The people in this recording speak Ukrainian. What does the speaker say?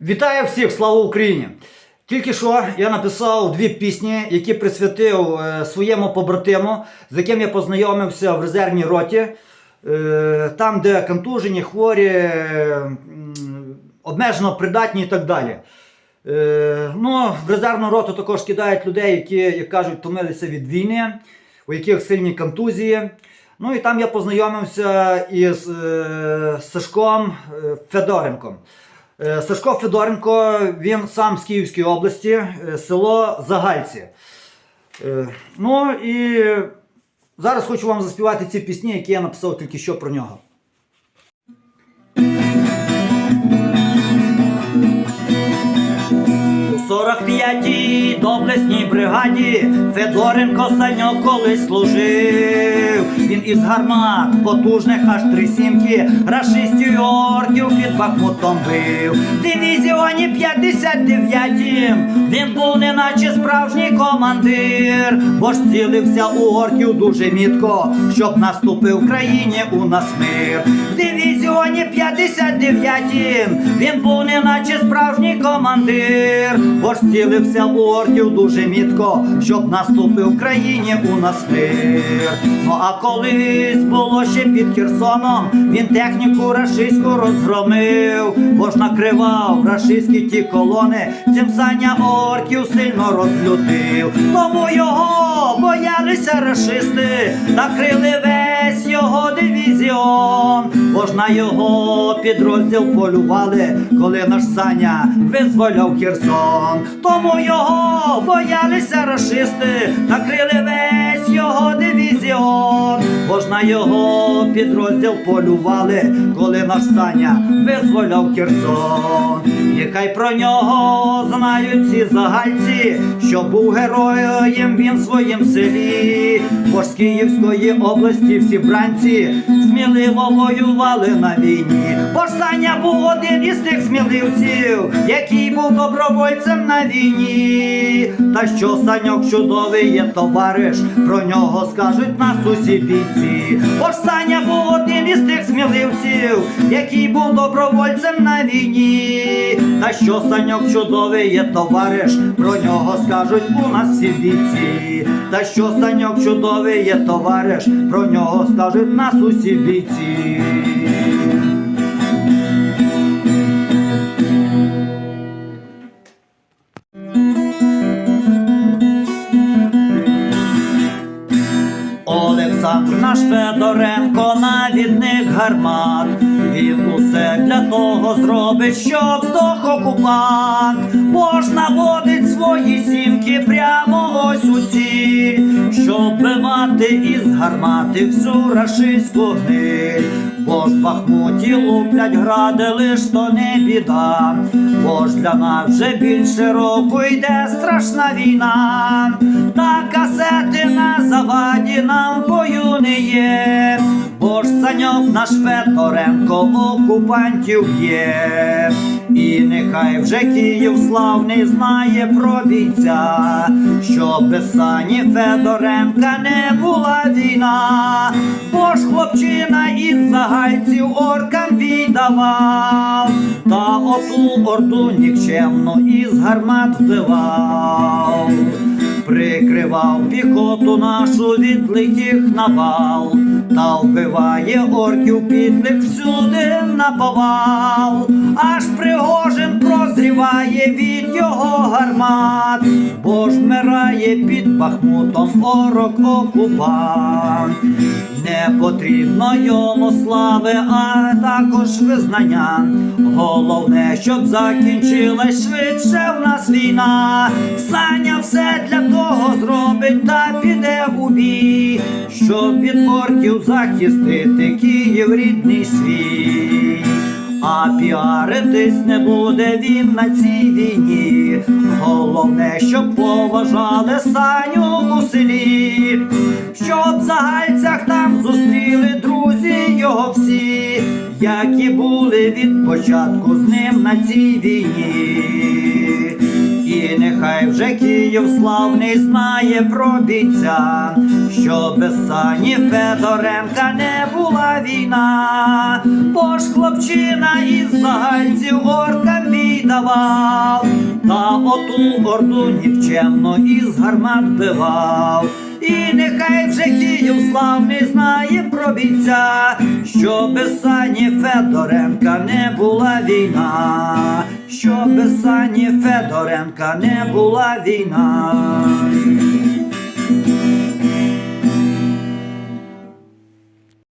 Вітаю всіх, слава Україні! Тільки що я написав дві пісні, які присвятив е, своєму побратиму, з яким я познайомився в резервній роті. Е, там, де контужені, хворі, е, обмежено придатні і так далі. Ну, в резервну роту також кидають людей, які, як кажуть, втомилися від війни, у яких сильні контузії. Ну і там я познайомився із Сашком Федоренком. Е, Сашко Федоренко, він сам з Київської області, е, село Загальці. Е, Ну і зараз хочу вам заспівати ці пісні, які я написав тільки що про нього. 45-й доблесній бригаді Федоренко Саньок колись служив. Він із гармат потужних аж три сімки, рашистів орків під Бахмутом бив. В дивізіоні 59-м він був неначе справжній командир, бо ж цілився у орків дуже мітко, щоб наступив країні у нас мир. В дивізіоні 59-м він був неначе справжній командир, бо ж цілився у орків дуже мітко, щоб наступив країні у нас мир. Ну а колись було ще під Херсоном, він техніку рашистську розгромив, бо ж накривав рашистські ті колони, цим Саня орків сильно розлютив. Тому його боялися рашисти, накрили весь його дивізіон, бо на його підрозділ полювали, коли наш Саня визволяв Херсон. Тому його боялися рашисти, накрили весь його дивізіон, бо на його підрозділ полювали, коли наш Саня визволяв Херсон. Нехай про нього знають ці загальці, що був героєм він в своїм селі, бо з Київської області всі бранці сміливо воювали на війні. Бо ж був один із тих сміливців, який був добровольцем на війні. Та що Саньок чудовий є товариш, про нього скажуть нас усі бійці. Бо ж Саня був один із тих сміливців, який був добровольцем на війні. Та що Саньок чудовий є товариш, про нього скажуть у нас всі бійці. Та що Саньок чудовий є товариш, про нього скажуть нас усі бійці. Олександр наш Федоренко, навідник гармат. Він усе для того зробить, щоб здох окупант. Можна наводить свої сімки прямо ось у ціль, щоб бивати із гармати всю рашистську гниль. Бо ж Бахмуті луплять гради, лиш то не біда. Бо ж для нас вже більше року йде страшна війна. Та касети на заваді нам бою не є. Бо ж Саньок наш Федоренко окупантів є. І нехай вже Київ славний знає про бійця, що без Сані Федоренка не була війна, бо ж хлопчина із загальців оркам віддавав, та оту орду нікчемну із гармат вбивав. Прикривав піхоту нашу від лихих навал, та вбиває орків підлих всюди на повал, аж Пригожин прозріває від його гармат, бо ж вмирає під Бахмутом орок окупант. Не потрібно йому слави, а також визнання. Головне, щоб закінчилась швидше в нас війна. Саня все для того зробить та піде у бій, щоб від орків захистити Київ рідний свій. А піаритись не буде він на цій війні. Головне, щоб поважали Саню у селі, щоб в загальцях там зустріли друзі його всі, які були від початку з ним на цій війні. І нехай вже Київ славний знає про бійця, що без Сані Федоренка не була війна, бо ж хлопчина із загальців орка віддав. давав, та оту орду нікчемно із гармат бивав. І нехай вже Київ славний знає про бійця, що без сані Федоренка не була війна, що без сані Федоренка не була війна.